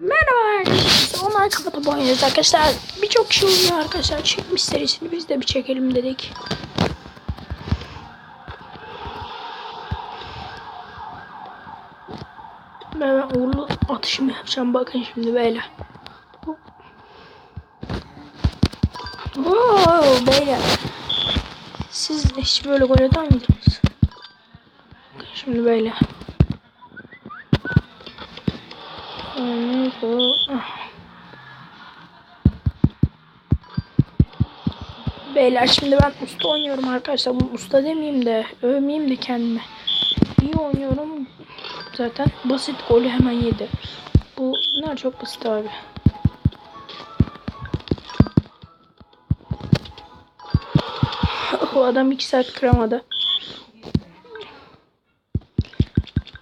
Merhaba arkadaşlar. Onlar kapatıp oynuyoruz arkadaşlar. Birçok kişi oynuyor arkadaşlar. Çekmiş serisini biz de bir çekelim dedik. Ben uğurlu atışımı yapacağım. Bakın şimdi böyle. Oo, beyler. Siz hiç böyle gol atar mıydınız? Şimdi böyle. Beyler şimdi ben usta oynuyorum arkadaşlar. Bu usta demeyeyim de övmeyeyim de kendime. İyi oynuyorum. Zaten basit golü hemen yedi. Bu bunlar çok basit abi. o adam 2 saat kıramadı.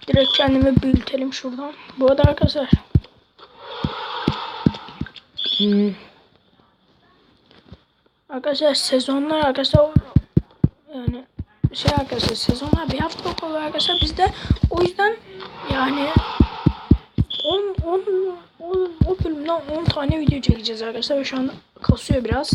Direkt kendimi büyütelim şuradan. Bu arada arkadaşlar. Hmm. Arkadaşlar sezonlar arkadaşlar yani şey arkadaşlar sezonlar bir hafta oluyor arkadaşlar bizde o yüzden yani 10 10 10 o bölümden 10 tane video çekeceğiz arkadaşlar ve şu anda kasıyor biraz.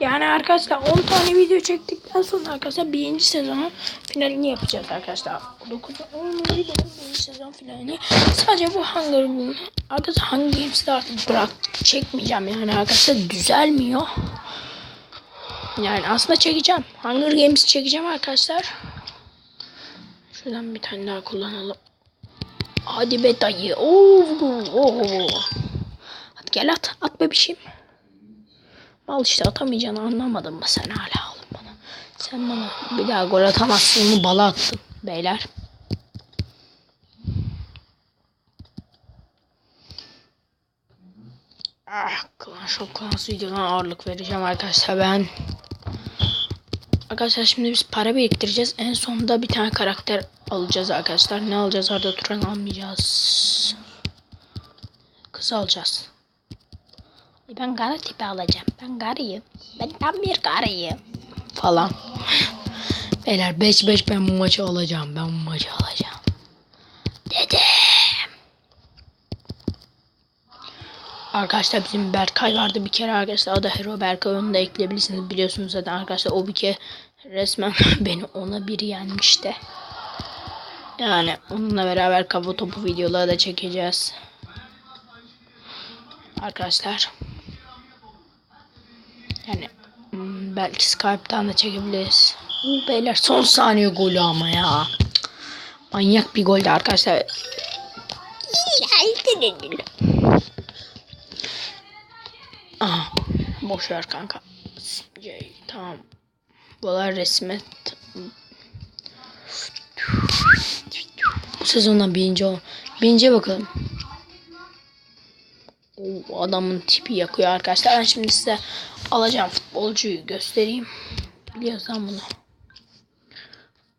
Yani arkadaşlar 10 tane video çektikten sonra arkadaşlar birinci sezonun finalini yapacağız arkadaşlar. 9 10 bölüm birinci sezon finalini. Sadece bu Games arkadaşlar Hunger Games'de artık bırak çekmeyeceğim yani arkadaşlar düzelmiyor. Yani aslında çekeceğim. Hunger Games çekeceğim arkadaşlar. Şuradan bir tane daha kullanalım. Hadi be dayı. Oo. Hadi gel at. At bebişim. Al işte atamayacağını anlamadın mı sen hala oğlum bana. Sen bana bir daha gol atamazsın. Onu bala attın beyler. Ah, Clash of Clans videodan ağırlık vereceğim arkadaşlar ben. Arkadaşlar şimdi biz para biriktireceğiz. En sonunda bir tane karakter alacağız arkadaşlar. Ne alacağız? Arda Turan almayacağız. Kız alacağız. Ben karı tipi alacağım. Ben karıyım. Ben tam bir karıyım. Falan. Beyler 5-5 ben bu maçı alacağım. Ben bu maçı alacağım. Dedim. Arkadaşlar bizim Berkay vardı bir kere arkadaşlar. O da Hero Berkay onu da ekleyebilirsiniz. Biliyorsunuz zaten arkadaşlar o bir kere resmen beni ona bir yenmişti. Yani onunla beraber kafa topu videoları da çekeceğiz. Arkadaşlar. Yani hmm, belki Skype'tan da çekebiliriz. Beyler son saniye golü ama ya. Manyak bir goldü arkadaşlar. Aha, boş ver kanka. Şey, tamam. Buralar resmet. Bu sezondan birinci ol. Birinciye bakalım. Oo, adamın tipi yakıyor arkadaşlar. Ben şimdi size alacağım futbolcuyu göstereyim. Biliyorsan bunu.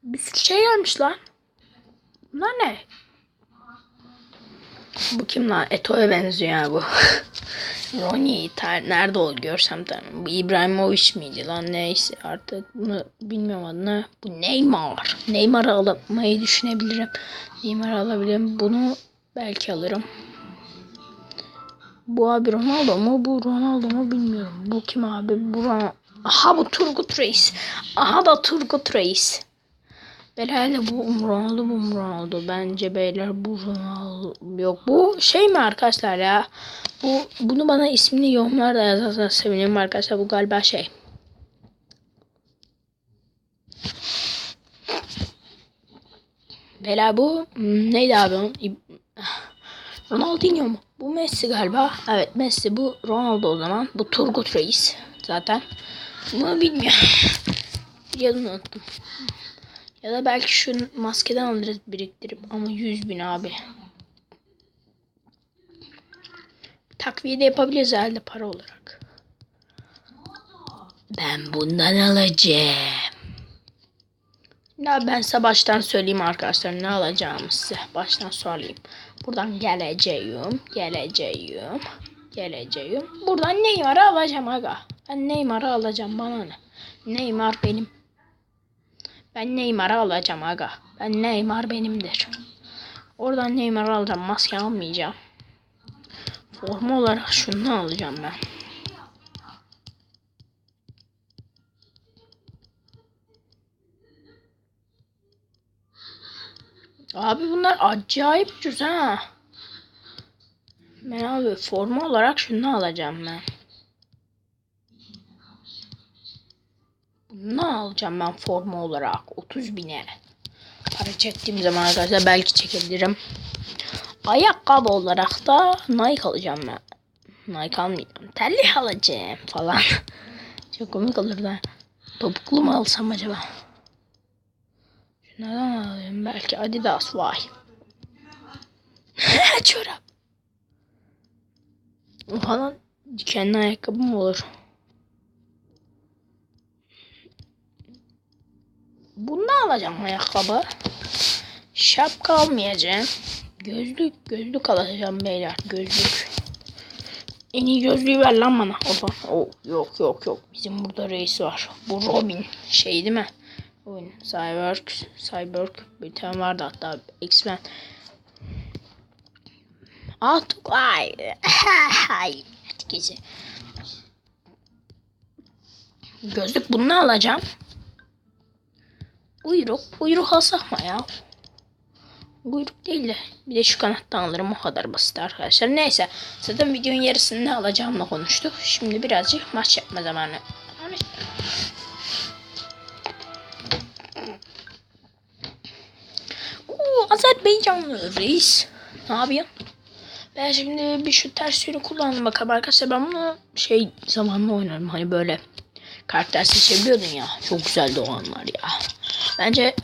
Bir sürü şey gelmiş lan. Bunlar ne? Bu kim lan? Eto'ya benziyor ya bu. Ter nerede ol görsem tamam. Bu İbrahimovic miydi lan neyse artık bunu bilmiyorum adını. Bu Neymar. Neymar'ı almayı düşünebilirim. Neymar'ı alabilirim. Bunu belki alırım. Bu abi Ronaldo mu? Bu Ronaldo mu bilmiyorum. Bu kim abi? Bu Ronaldo. Aha bu Turgut Reis. Aha da Turgut Reis. Herhalde bu Ronaldo bu Ronaldo. Bence beyler bu Ronaldo. Yok bu şey mi arkadaşlar ya? Bu bunu bana ismini yorumlarda yazarsanız sevinirim arkadaşlar. Bu galiba şey. Beyler bu hmm, neydi abi onun? Ronaldinho mu? Bu Messi galiba. Evet Messi bu Ronaldo o zaman. Bu Turgut Reis zaten. Bunu bilmiyorum. Yazını unuttum. Ya da belki şu maskeden alırız biriktirip ama 100 bin abi. Takviye de yapabiliriz herhalde para olarak. Ben bundan alacağım. Ya ben size baştan söyleyeyim arkadaşlar ne alacağımı size baştan söyleyeyim. Buradan geleceğim, geleceğim, geleceğim. Buradan Neymar'ı alacağım aga. Ben Neymar'ı alacağım bana ne? Neymar benim. Ben Neymar'ı alacağım aga. Ben Neymar benimdir. Oradan Neymar'ı alacağım. Maske almayacağım. Forma olarak şunu alacağım ben. Abi bunlar acayip ucuz ha. Ben abi forma olarak şunu alacağım ben. Bunu alacağım ben forma olarak 30 bine. Para çektiğim zaman arkadaşlar belki çekebilirim. Ayakkabı olarak da Nike alacağım ben. Nike almayacağım. Terlik alacağım falan. Çok komik olur da. Topuklu mu alsam acaba? Şunlardan alayım. Belki Adidas vay. Çorap. Falan dikenli ayakkabı mı olur? Bunu alacağım ayakkabı. Şapka almayacağım. Gözlük, gözlük alacağım beyler. Gözlük. En iyi gözlüğü ver lan bana. Opa. Oh, yok yok yok. Bizim burada reis var. Bu Robin. Şey değil mi? Oyun. Cyborg. Cyborg. Bir tane vardı hatta. X-Men. Artık ay. Hay. Gece. Gözlük bunu alacağım. Buyruk. Buyruk alsak mı ya? Buyruk değil de bir de şu kanattan alırım o kadar basit arkadaşlar. Neyse zaten videonun yarısını alacağımla konuştuk. Şimdi birazcık maç yapma zamanı. Oo, Azerbaycanlı reis. Ne yapıyorsun? Ben şimdi bir şu ters yönü kullandım bakalım arkadaşlar. Ben bunu şey zamanla oynarım. Hani böyle karakter seçebiliyordun ya. Çok güzeldi o anlar ya. Bence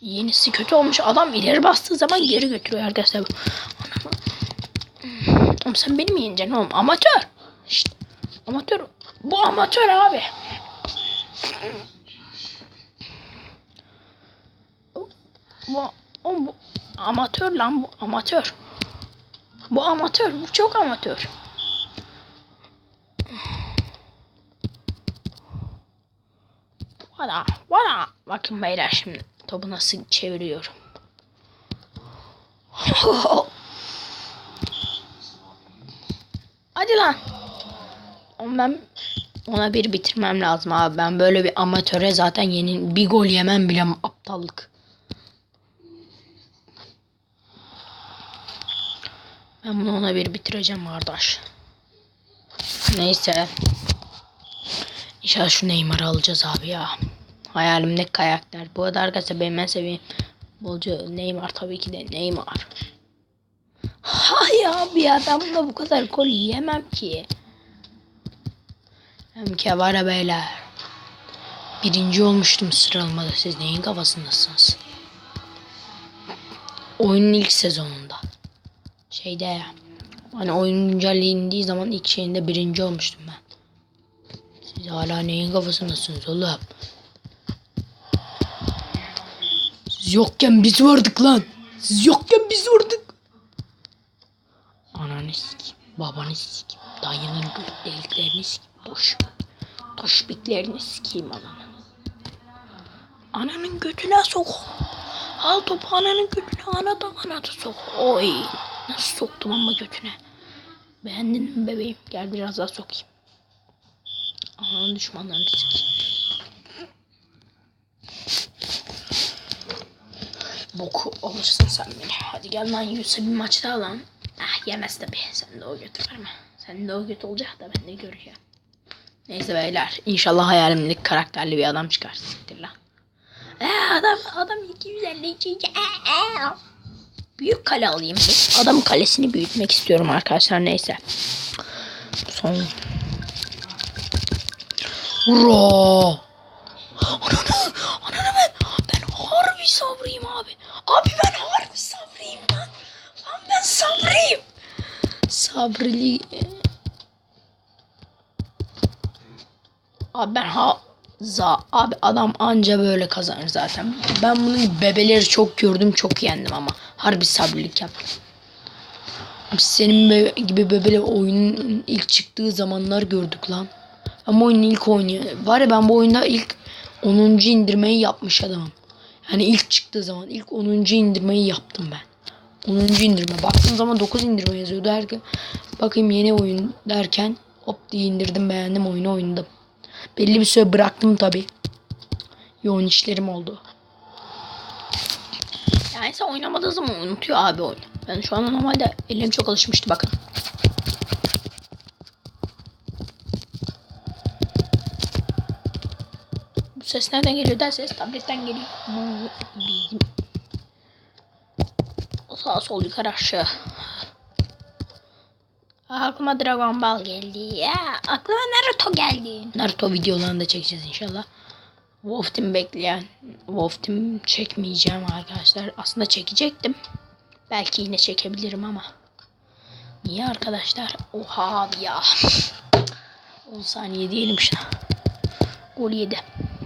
yenisi kötü olmuş. Adam ileri bastığı zaman geri götürüyor arkadaşlar. Oğlum sen beni mi yeneceksin oğlum? Amatör. Şşt. Amatör. Bu amatör abi. Bu, oğlum bu amatör lan bu amatör. Bu amatör. Bu çok amatör. Valla valla. Bakın beyler şimdi topu nasıl çeviriyorum. Hadi lan. Ama ben ona bir bitirmem lazım abi. Ben böyle bir amatöre zaten yeni bir gol yemem bile aptallık. Ben bunu ona bir bitireceğim kardeş. Neyse. İnşallah şu Neymar'ı alacağız abi ya. Hayalimde karakter. Bu arada arkadaşlar benim en sevdiğim bolcu Neymar tabii ki de Neymar. Hay abi ya ben bunda bu kadar gol yiyemem ki. Hem ki var beyler. Birinci olmuştum sıralamada. Siz neyin kafasındasınız? Oyunun ilk sezonunda. Şeyde. Hani oyun güncelliği indiği zaman ilk şeyinde birinci olmuştum ben. Siz hala neyin kafasındasınız oğlum? Siz yokken biz vardık lan. Siz yokken biz vardık. Ananı sikeyim. Babanı sikeyim. Dayının göt deliklerini sikeyim. Boş. Toşbiklerini sikeyim ananı. Ananın götüne sok. Al topu ananın götüne. Ana da ana da sok. Oy. Nasıl soktum ama götüne. Beğendin mi bebeğim? Gel biraz daha sokayım. Ananın düşmanlarını sikeyim. Boku alırsın sen beni. Hadi gel lan Yusuf bir maç daha. Ah yemez tabi. Sen de o götü verme. Sen de o götü olacak da ben de göreceğim. Neyse beyler. İnşallah hayalimdeki karakterli bir adam çıkar. Siktir lan. Ee, adam adam 252. Ee, ee. Büyük kale alayım. Adamın kalesini büyütmek istiyorum arkadaşlar. Neyse. Son. Ura. Ananı, ananı ben, ben harbi sabrıyım abi. Ben harbi sabrıyım lan. Lan ben sabrıyım. Sabrili. Abi ben ha za abi adam anca böyle kazanır zaten. Ben bunun bebeleri çok gördüm çok yendim ama harbi sabrilik yaptım. Senin be gibi bebele oyunun ilk çıktığı zamanlar gördük lan. Ama oyunun ilk oynuyor. Var ya ben bu oyunda ilk 10. indirmeyi yapmış adamım. Yani ilk çıktığı zaman ilk 10. indirmeyi yaptım ben. 10. indirme. Baktığım zaman 9 indirme yazıyordu. Derken, bakayım yeni oyun derken hop diye indirdim beğendim oyunu oynadım. Belli bir süre bıraktım tabi. Yoğun işlerim oldu. Yani insan oynamadığı zaman unutuyor abi oyunu. Ben şu an normalde elim çok alışmıştı bakın. Ses nereden geliyor derseniz tabletten geliyor. Bizim sağ sol yukarı aşağı. Aklıma Dragon Ball geldi. Ya, aklıma Naruto geldi. Naruto videolarını da çekeceğiz inşallah. Wolf Team bekleyen. Wolf Team çekmeyeceğim arkadaşlar. Aslında çekecektim. Belki yine çekebilirim ama. Niye arkadaşlar? Oha ya. 10 saniye diyelim şuna. Gol yedi.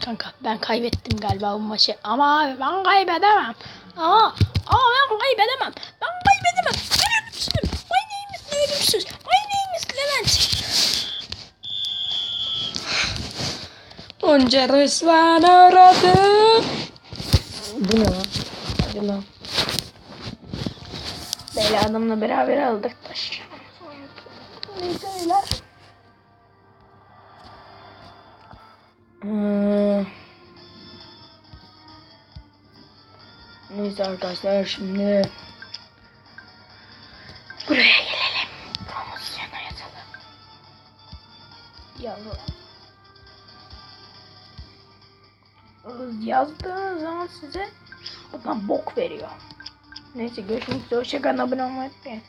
Kanka ben kaybettim galiba bu maçı. Ama abi ben kaybedemem. Ama, ama ben kaybedemem. Ben kaybedemem. Ben ölümsüzüm. My name is ölümsüz. My name is Levent. Onca resmen aradım. Bu ne lan? Hadi lan. Böyle adamla beraber aldık taş. Neyse arkadaşlar şimdi buraya gelelim. Promosyona yazalım. Yazalım. Yazdığınız zaman size oradan bok veriyor. Neyse görüşmek üzere. Hoşçakalın. Abone olmayı unutmayın.